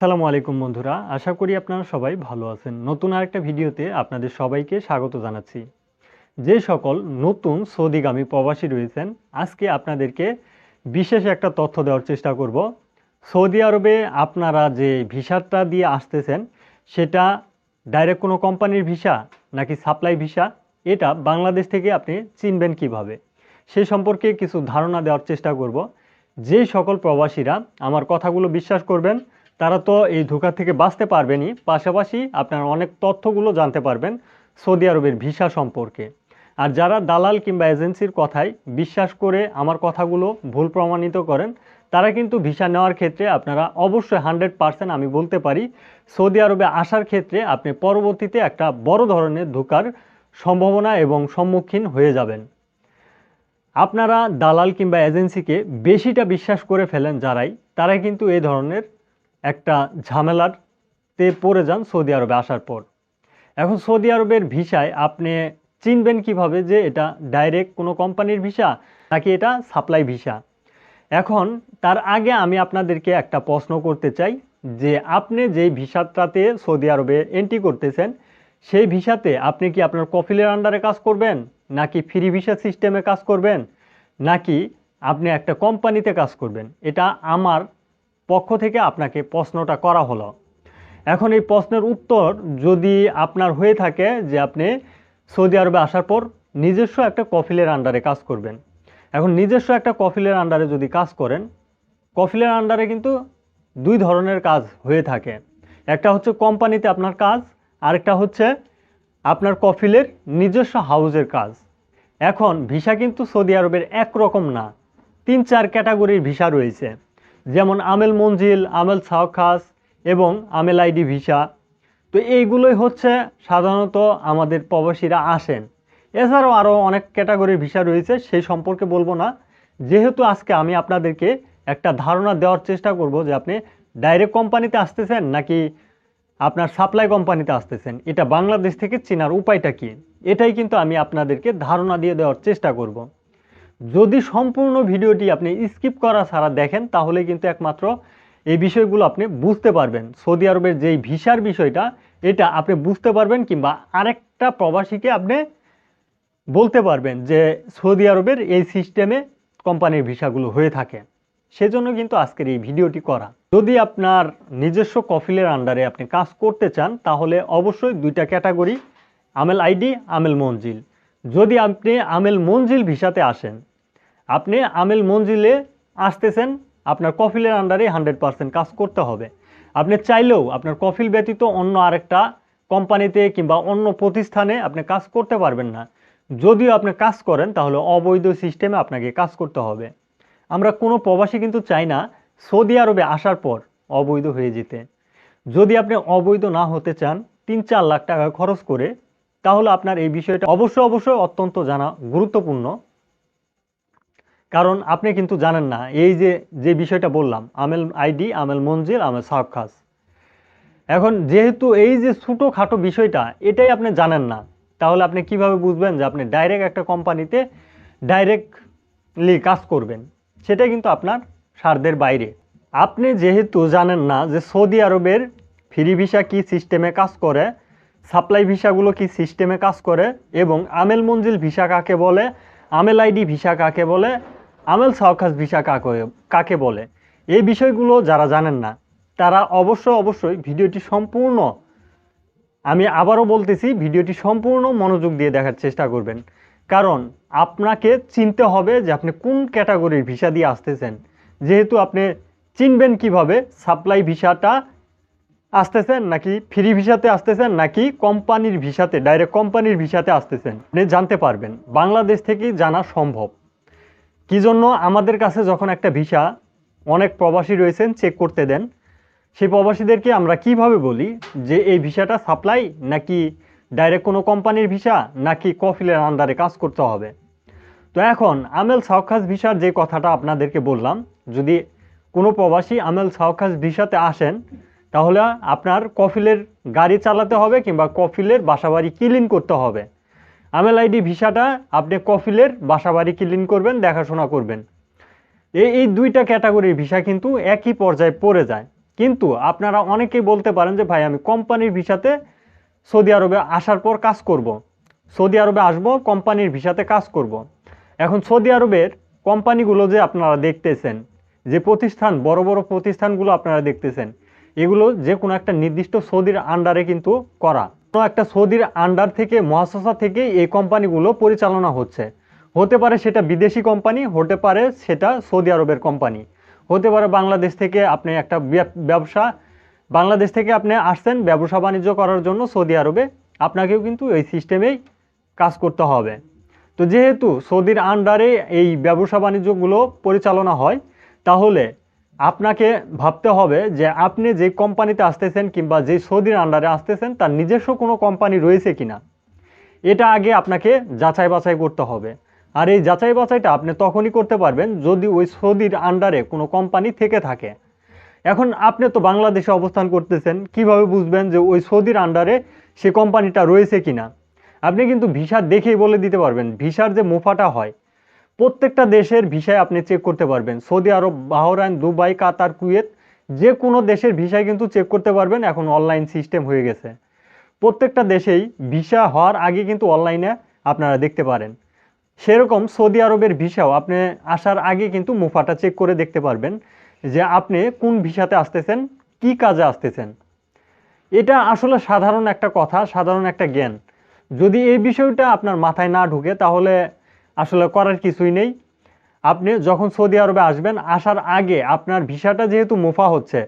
আসসালামু আলাইকুম বন্ধুরা, আশা করি আপনারা সবাই ভালো আছেন। নতুন আরেকটা ভিডিওতে আপনাদের সবাইকে স্বাগত জানাচ্ছি। যে সকল নতুন সৌদিগামী প্রবাসী রয়েছেন, আজকে আপনাদেরকে বিশেষ একটা তথ্য দেওয়ার চেষ্টা করব। সৌদি আরবে আপনারা যে ভিসাটা দিয়ে আসতেছেন, সেটা ডাইরেক্ট কোনো কোম্পানির ভিসা নাকি সাপ্লাই ভিসা, এটা বাংলাদেশ থেকে আপনি চিনবেন কীভাবে? সে সম্পর্কে কিছু ধারণা দেওয়ার চেষ্টা করব। যে সকল প্রবাসীরা আমার কথাগুলো বিশ্বাস করবেন তারা তো এই ধোকা থেকে বাঁচতে পারবেনই। পাশাপাশি আপনারা অনেক তথ্যগুলো জানতে পারবেন সৌদি আরবের ভিসা সম্পর্কে। আর যারা দালাল কিংবা এজেন্সির কথায় বিশ্বাস করে আমার কথাগুলো ভুল প্রমাণিত করেন, তারা কিন্তু ভিসা নেওয়ার ক্ষেত্রে আপনারা অবশ্যই হান্ড্রেড পারসেন্ট আমি বলতে পারি, সৌদি আরবে আসার ক্ষেত্রে আপনি পরবর্তীতে একটা বড় ধরনের ধোকার সম্ভাবনা এবং সম্মুখীন হয়ে যাবেন। আপনারা দালাল কিংবা এজেন্সিকে বেশিটা বিশ্বাস করে ফেলেন যারাই, তারাই কিন্তু এই ধরনের একটা ঝামেলাতে পড়ে যান সৌদি আরবে আসার পর। এখন সৌদি আরবের ভিসায় আপনি চিনবেন কীভাবে যে এটা ডাইরেক্ট কোনো কোম্পানির ভিসা নাকি এটা সাপ্লাই ভিসা। এখন তার আগে আমি আপনাদেরকে একটা প্রশ্ন করতে চাই যে আপনি যেই ভিসাটাতে সৌদি আরবে এন্ট্রি করতেছেন, সেই ভিসাতে আপনি কি আপনার কফিলের আন্ডারে কাজ করবেন, নাকি ফ্রি ভিসা সিস্টেমে কাজ করবেন, নাকি আপনি একটা কোম্পানিতে কাজ করবেন? এটা আমার পক্ষ থেকে আপনাকে প্রশ্নটা করা হলো। এখন এই প্রশ্নের উত্তর যদি আপনার হয়ে থাকে যে আপনি সৌদি আরবে আসার পর নিজস্ব একটা কফিলের আন্ডারে কাজ করবেন। এখন নিজস্ব একটা কফিলের আন্ডারে যদি কাজ করেন, কফিলের আন্ডারে কিন্তু দুই ধরনের কাজ হয়ে থাকে। একটা হচ্ছে কোম্পানিতে আপনার কাজ, আরেকটা হচ্ছে আপনার কফিলের নিজস্ব হাউজের কাজ। এখন ভিসা কিন্তু সৌদি আরবের একরকম না, তিন চার ক্যাটাগরির ভিসা রয়েছে। যেমন আমেল মঞ্জিল, আমেল সাওখাস এবং আমেল আইডি ভিসা। তো এইগুলোই হচ্ছে সাধারণত আমাদের প্রবাসীরা আসেন। এছাড়াও আরও অনেক ক্যাটাগরির ভিসা রয়েছে, সেই সম্পর্কে বলব না। যেহেতু আজকে আমি আপনাদেরকে একটা ধারণা দেওয়ার চেষ্টা করব যে আপনি ডাইরেক্ট কোম্পানিতে আসতেছেন নাকি আপনার সাপ্লাই কোম্পানিতে আসতেছেন, এটা বাংলাদেশ থেকে চেনার উপায়টা কি? এটাই কিন্তু আমি আপনাদেরকে ধারণা দিয়ে দেওয়ার চেষ্টা করব। যদি সম্পূর্ণ ভিডিওটি আপনি স্কিপ করা ছাড়া দেখেন, তাহলে কিন্তু একমাত্র এই বিষয়গুলো আপনি বুঝতে পারবেন। সৌদি আরবের যেই ভিসার বিষয়টা, এটা আপনি বুঝতে পারবেন কিংবা আরেকটা প্রবাসীকে আপনি বলতে পারবেন যে সৌদি আরবের এই সিস্টেমে কোম্পানির ভিসাগুলো হয়ে থাকে। সেজন্য কিন্তু আজকের এই ভিডিওটি করা। যদি আপনার নিজস্ব কফিলের আন্ডারে আপনি কাজ করতে চান, তাহলে অবশ্যই দুইটা ক্যাটাগরি, আমেল আইডি, আমেল মঞ্জিল। যদি আপনি আমেল মঞ্জিল ভিসাতে আসেন, আপনি আমেল মঞ্জিলে আসতেছেন, আপনার কফিলের আন্ডারে হান্ড্রেড পার্সেন্ট কাজ করতে হবে। আপনি চাইলেও আপনার কফিল ব্যতীত অন্য আরেকটা কোম্পানিতে কিংবা অন্য প্রতিষ্ঠানে আপনি কাজ করতে পারবেন না। যদিও আপনি কাজ করেন, তাহলে অবৈধ সিস্টেমে আপনাকে কাজ করতে হবে। আমরা কোনো প্রবাসী কিন্তু চাই না সৌদি আরবে আসার পর অবৈধ হয়ে যেতে। যদি আপনি অবৈধ না হতে চান, তিন চার লাখ টাকা খরচ করে তাহলে আপনার এই বিষয়টা অবশ্যই অবশ্যই অত্যন্ত জানা গুরুত্বপূর্ণ। কারণ আপনি কিন্তু জানেন না, এই যে যে বিষয়টা বললাম, আমেল আইডি, আমেল মঞ্জিল, আমেল সাবখাস এখন যেহেতু এই যে ছোটো খাটো বিষয়টা, এটাই আপনি জানেন না, তাহলে আপনি কীভাবে বুঝবেন যে আপনি ডাইরেক্ট একটা কোম্পানিতে ডাইরেক্টলি কাজ করবেন? সেটা কিন্তু আপনার সাধ্যের বাইরে। আপনি যেহেতু জানেন না যে সৌদি আরবের ফ্রি ভিসা কি সিস্টেমে কাজ করে সাপ্লাই ভিসাগুলো কি সিস্টেমে কাজ করে এবং আমেল মঞ্জিল ভিসা কাকে বলে, আমেল আইডি ভিসা কাকে বলে, আমেল সাওখাস ভিসা কাকে কাকে বলে? এই বিষয়গুলো যারা জানেন না, তারা অবশ্যই অবশ্যই ভিডিওটি সম্পূর্ণ, আমি আবারও বলতেছি, ভিডিওটি সম্পূর্ণ মনোযোগ দিয়ে দেখার চেষ্টা করবেন। কারণ আপনাকে চিনতে হবে যে আপনি কোন ক্যাটাগরির ভিসা দিয়ে আসতেছেন। যেহেতু আপনি চিনবেন কীভাবে, সাপ্লাই ভিসাটা আসতেছেন নাকি ফ্রি ভিসাতে আসতেছেন নাকি কোম্পানির ভিসাতে ডাইরেক্ট কোম্পানির ভিসাতে আসতেছেন? আপনি জানতে পারবেন, বাংলাদেশ থেকেই জানা সম্ভব। কি জন্য আমাদের কাছে যখন একটা ভিসা, অনেক প্রবাসী রয়েছেন চেক করতে দেন, সেই প্রবাসীদেরকে আমরা কীভাবে বলি যে এই ভিসাটা সাপ্লাই নাকি ডাইরেক্ট কোনো কোম্পানির ভিসা, নাকি কফিলের আন্ডারে কাজ করতে হবে? তো এখন আমেল সাউখাস ভিসার যে কথাটা আপনাদেরকে বললাম, যদি কোনো প্রবাসী আমেল সাউখাস ভিসাতে আসেন তাহলে আপনার কফিলের গাড়ি চালাতে হবে কিংবা কফিলের বাসাবাড়ি ক্লিন করতে হবে আমেল আইডি ভিসাটা, আপনি কফিলের বাসাবাড়ি ক্লিন করবেন, দেখাশোনা করবেন এই এই দুইটা ক্যাটাগরির ভিসা কিন্তু একই পর্যায়ে পড়ে যায় কিন্তু আপনারা অনেকেই বলতে পারেন যে, ভাই, আমি কোম্পানির ভিসাতে সৌদি আরবে আসার পর কাজ করব। সৌদি আরবে আসব, কোম্পানির ভিসাতে কাজ করব। এখন সৌদি আরবের কোম্পানিগুলো যে আপনারা দেখতেছেন, যে প্রতিষ্ঠান, বড় বড় প্রতিষ্ঠানগুলো আপনারা দেখতেছেন এগুলো যে কোনো একটা নির্দিষ্ট সৌদির আন্ডারে কিন্তু করা। কোনো একটা সৌদির আন্ডার থেকে মহাসসা থেকে এই কোম্পানিগুলো পরিচালনা হচ্ছে। হতে পারে সেটা বিদেশি কোম্পানি, হতে পারে সেটা সৌদি আরবের কোম্পানি। হতে পারে বাংলাদেশ থেকে আপনি একটা ব্যব- ব্যবসা, বাংলাদেশ থেকে আপনি আসছেন ব্যবসা বাণিজ্য করার জন্য সৌদি আরবে, আপনাকেও কিন্তু এই সিস্টেমেই কাজ করতে হবে। তো যেহেতু সৌদির আন্ডারে এই ব্যবসা বাণিজ্যগুলো পরিচালনা হয়, তাহলে আপনাকে ভাবতে হবে যে আপনি যে কোম্পানিতে আসতেছেন কিংবা যে সৌদির আন্ডারে আসতেছেন, তার নিজস্ব কোনো কোম্পানি রয়েছে কিনা? এটা আগে আপনাকে যাচাই বাছাই করতে হবে। আর এই যাচাই বাছাইটা আপনি তখনই করতে পারবেন যদি ওই সৌদির আন্ডারে কোনো কোম্পানি থেকে থাকে। এখন আপনি তো বাংলাদেশে অবস্থান করতেছেন, কীভাবে বুঝবেন যে ওই সৌদির আন্ডারে সে কোম্পানিটা রয়েছে কিনা? আপনি কিন্তু ভিসা দেখেই বলে দিতে পারবেন, ভিসার যে মুফাটা হয় প্রত্যেকটা দেশের ভিসায় আপনি চেক করতে পারবেন। সৌদি আরব, বাহরাইন, দুবাই, কাতার, কুয়েত, যে কোনো দেশের ভিসায় কিন্তু চেক করতে পারবেন। এখন অনলাইন সিস্টেম হয়ে গেছে। প্রত্যেকটা দেশেই ভিসা হওয়ার আগে কিন্তু অনলাইনে আপনারা দেখতে পারেন। সেরকম সৌদি আরবের ভিসাও আপনি আসার আগে কিন্তু মুফাটা চেক করে দেখতে পারবেন যে আপনি কোন ভিসাতে আসতেছেন, কি কাজে আসতেছেন। এটা আসলে সাধারণ একটা কথা, সাধারণ একটা জ্ঞান। যদি এই বিষয়টা আপনার মাথায় না ঢুকে তাহলে আসলে করার কিছুই নেই। আপনি যখন সৌদি আরবে আসবেন, আসার আগে আপনার ভিসাটা যেহেতু মুফা হচ্ছে,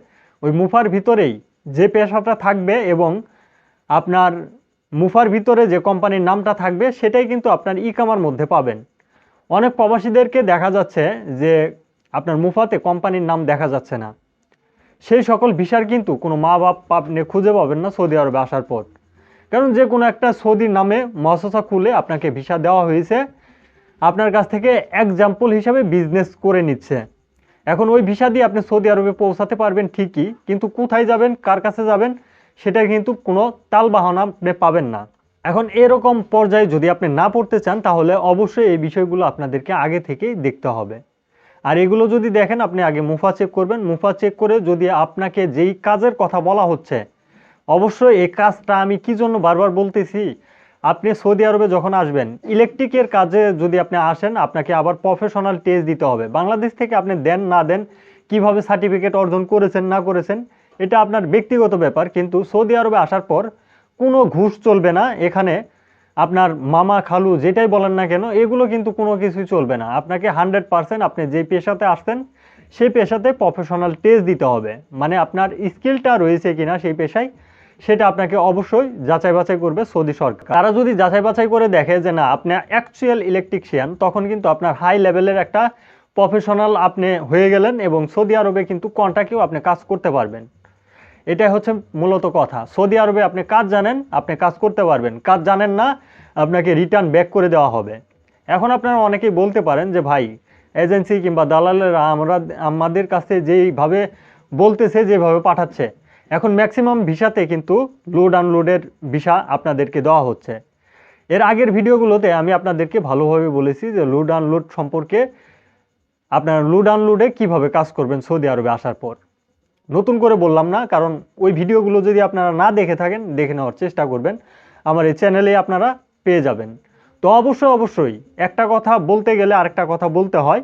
ওই মুফার ভিতরেই যে পেশাটা থাকবে এবং আপনার মুফার ভিতরে যে কোম্পানির নামটা থাকবে, সেটাই কিন্তু আপনার ই কামার মধ্যে পাবেন। অনেক প্রবাসীদেরকে দেখা যাচ্ছে যে আপনার মুফাতে কোম্পানির নাম দেখা যাচ্ছে না। সেই সকল ভিসার কিন্তু কোনো মা বাপ আপনি খুঁজে পাবেন না সৌদি আরবে আসার পর। কারণ যে কোনো একটা সৌদির নামে মহাসসা খুলে আপনাকে ভিসা দেওয়া হয়েছে। আপনার কাছ থেকে এক্সাম্পল হিসাবে বিজনেস করে নিচ্ছে। এখন ওই ভিসা দিয়ে আপনি সৌদি আরবে পৌঁছাতে পারবেন ঠিকই, কিন্তু কোথায় যাবেন, কার কাছে যাবেন, সেটা কিন্তু কোনো তাল বাহানা আপনি পাবেন না। এখন এরকম পর্যায়ে যদি আপনি না পড়তে চান, তাহলে অবশ্যই এই বিষয়গুলো আপনাদেরকে আগে থেকেই দেখতে হবে। আর এগুলো যদি দেখেন, আপনি আগে মুফা চেক করবেন। মুফা চেক করে যদি আপনাকে যেই কাজের কথা বলা হচ্ছে, অবশ্যই এই কাজটা আমি কি জন্য বারবার বলতেছি? আপনি সৌদি আরবে যখন আসবেন, ইলেকট্রিকের কাজে যদি আপনি আসেন, আপনাকে আবার প্রফেশনাল টেস্ট দিতে হবে। বাংলাদেশ থেকে আপনি দেন, না দেন, কীভাবে সার্টিফিকেট অর্জন করেছেন, না করেছেন, এটা আপনার ব্যক্তিগত ব্যাপার, কিন্তু সৌদি আরবে আসার পর কোনো ঘুষ চলবে না। এখানে আপনার মামা, খালু যেটাই বলেন না কেন, এগুলো কিন্তু কোনো কিছুই চলবে না। আপনাকে হান্ড্রেড পারসেন্ট আপনি যে পেশাতে আসতেন সেই পেশাতে প্রফেশনাল টেস্ট দিতে হবে। মানে আপনার স্কিলটা রয়েছে কিনা সেই পেশায় সেটা আপনাকে অবশ্যই যাচাই বাছাই করবে সৌদি সরকার। তারা যদি যাচাই বাছাই করে দেখে যে না, আপনি অ্যাকচুয়াল ইলেকট্রিশিয়ান তখন কিন্তু আপনার হাই লেভেলের একটা প্রফেশনাল আপনি হয়ে গেলেন এবং সৌদি আরবে কিন্তু কন্ট্রাক্টেও আপনি কাজ করতে পারবেন। এটাই হচ্ছে মূলত কথা। সৌদি আরবে আপনি কাজ জানেন, আপনি কাজ করতে পারবেন। কাজ জানেন না, আপনাকে রিটার্ন ব্যাক করে দেওয়া হবে। এখন আপনারা অনেকেই বলতে পারেন যে, ভাই এজেন্সি কিংবা দালালেরা আমরা, আমাদের কাছে যেইভাবে বলতেছে, যেভাবে পাঠাচ্ছে। এখন ম্যাক্সিমাম ভিসাতে কিন্তু লোড আনলোডের ভিসা আপনাদেরকে দেওয়া হচ্ছে। এর আগের ভিডিওগুলোতে আমি আপনাদেরকে ভালোভাবে বলেছি যে লোড আনলোড সম্পর্কে আপনার লোড আনলোডে কীভাবে কাজ করবেন সৌদি আরবে আসার পর। নতুন করে বললাম না, কারণ ওই ভিডিওগুলো যদি আপনারা না দেখে থাকেন, দেখে নেওয়ার চেষ্টা করবেন। আমার এই চ্যানেলে আপনারা পেয়ে যাবেন। তো অবশ্যই অবশ্যই একটা কথা বলতে গেলে আরেকটা কথা বলতে হয়।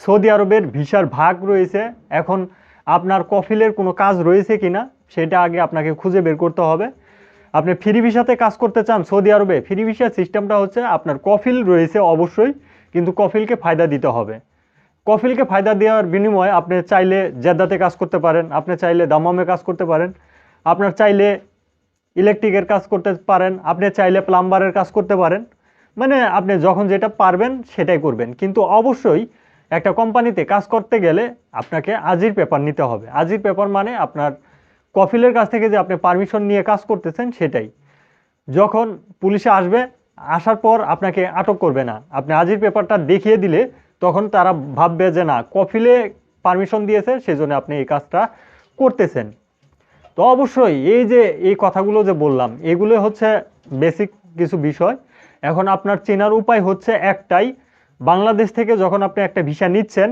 সৌদি আরবের ভিসার ভাগ রয়েছে। এখন আপনার কফিলের কোনো কাজ রয়েছে কিনা সেটা আগে আপনাকে খুঁজে বের করতে হবে। আপনি ফ্রি ভিসাতে কাজ করতে চান সৌদি আরবে, ফ্রি ভিসার সিস্টেমটা হচ্ছে আপনার কফিল রয়েছে অবশ্যই, কিন্তু কফিলকে ফায়দা দিতে হবে। কফিলকে ফায়দা দেওয়ার বিনিময়ে আপনি চাইলে জেদ্দাতে কাজ করতে পারেন, আপনি চাইলে দামামে কাজ করতে পারেন, আপনার চাইলে ইলেকট্রিকের কাজ করতে পারেন, আপনি চাইলে প্লাম্বারের কাজ করতে পারেন। মানে আপনি যখন যেটা পারবেন সেটাই করবেন। কিন্তু অবশ্যই একটা কোম্পানিতে কাজ করতে গেলে আপনাকে আজির পেপার নিতে হবে। আজির পেপার মানে আপনার কফিলের কাছ থেকে যে আপনি পারমিশন নিয়ে কাজ করতেছেন সেটাই। যখন পুলিশে আসবে, আসার পর আপনাকে আটক করবে না। আপনি আজির পেপারটা দেখিয়ে দিলে তখন তারা ভাববে যে না, কফিলে পারমিশন দিয়েছে, সেজন্য আপনি এই কাজটা করতেছেন। তো অবশ্যই এই যে, এই কথাগুলো যে বললাম, এগুলো হচ্ছে বেসিক কিছু বিষয়। এখন আপনার চেনার উপায় হচ্ছে একটাই, বাংলাদেশ থেকে যখন আপনি একটা ভিসা নিচ্ছেন,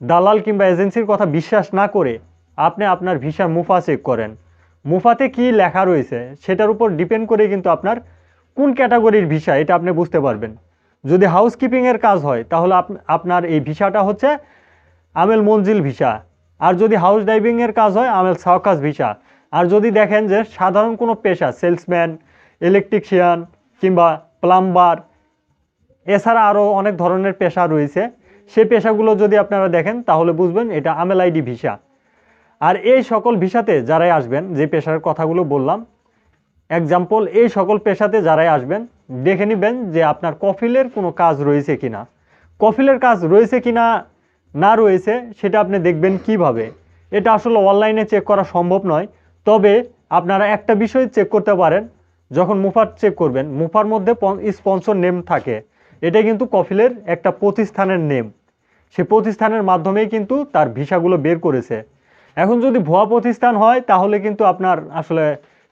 দালাল কিংবা এজেন্সির কথা বিশ্বাস না করে আপনি আপনার ভিসা মুফা চেক করেন। মুফাতে কি লেখা রয়েছে সেটার উপর ডিপেন্ড করে কিন্তু আপনার কোন ক্যাটাগরির ভিসা, এটা আপনি বুঝতে পারবেন। যদি হাউসকিপিংয়ের কাজ হয়, তাহলে আপ- আপনার এই ভিসাটা হচ্ছে আমেল মঞ্জিল ভিসা। আর যদি হাউস ড্রাইভিংয়ের কাজ হয়, আমেল সাওকাস ভিসা। আর যদি দেখেন যে সাধারণ কোনো পেশা, সেলসম্যান, ইলেকট্রিশিয়ান কিংবা প্লাম্বার, এছাড়া আরও অনেক ধরনের পেশা রয়েছে। সেই পেশাগুলো যদি আপনারা দেখেন, তাহলে বুঝবেন এটা আমেল আইডি ভিসা। আর এই সকল ভিসাতে যারাই আসবেন, যে পেশার কথাগুলো বললাম এক্সাম্পল এই সকল পেশাতে যারাই আসবেন, দেখে নেবেন যে আপনার কফিলের কোনো কাজ রয়েছে কি না কফিলের কাজ রয়েছে কিনা, না রয়েছে, সেটা আপনি দেখবেন কীভাবে। এটা আসলে অনলাইনে চেক করা সম্ভব নয়, তবে আপনারা একটা বিষয় চেক করতে পারেন, যখন মুফার চেক করবেন, মুফার মধ্যে স্পন্সর নেম থাকে। এটা কিন্তু কফিলের একটা প্রতিষ্ঠানের নেম সে প্রতিষ্ঠানের মাধ্যমেই কিন্তু তার ভিসাগুলো বের করেছে। এখন যদি ভুয়া প্রতিষ্ঠান হয়, তাহলে কিন্তু আপনার আসলে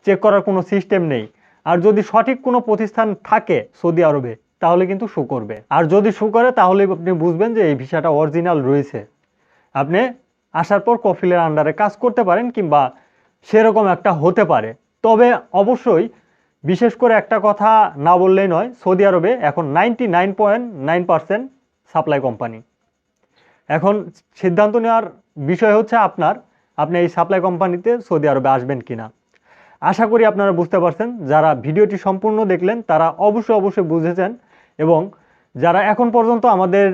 চেক করার কোনো সিস্টেম নেই। আর যদি সঠিক কোনো প্রতিষ্ঠান থাকে সৌদি আরবে, তাহলে কিন্তু শো করবে। আর যদি শো করে, তাহলে আপনি বুঝবেন যে এই ভিসাটা অরিজিনাল রয়েছে। আপনি আসার পর কফিলের আন্ডারে কাজ করতে পারেন কিংবা সেরকম একটা হতে পারে। তবে অবশ্যই বিশেষ করে একটা কথা না বললেই নয়, সৌদি আরবে এখন ninety nine point nine percent supply company এখন সিদ্ধান্ত নেওয়ার বিষয় হচ্ছে আপনার আপনি এই সাপ্লাই কোম্পানিতে সৌদি আরবে আসবেন কিনা? আশা করি আপনারা বুঝতে পারছেন, যারা ভিডিওটি সম্পূর্ণ দেখলেন, তারা অবশ্যই অবশ্যই বুঝেছেন এবং যারা এখন পর্যন্ত আমাদের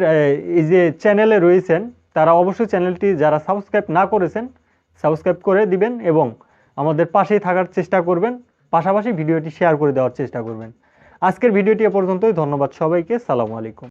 এই যে চ্যানেলে রয়েছেন, তারা অবশ্যই চ্যানেলটি যারা সাবস্ক্রাইব না করেছেন সাবস্ক্রাইব করে দিবেন এবং আমাদের পাশেই থাকার চেষ্টা করবেন, পাশাপাশি ভিডিওটি শেয়ার করে দেওয়ার চেষ্টা করবেন। আজকের ভিডিওটি এ পর্যন্তই, ধন্যবাদ সবাইকে, সালামু আলাইকুম।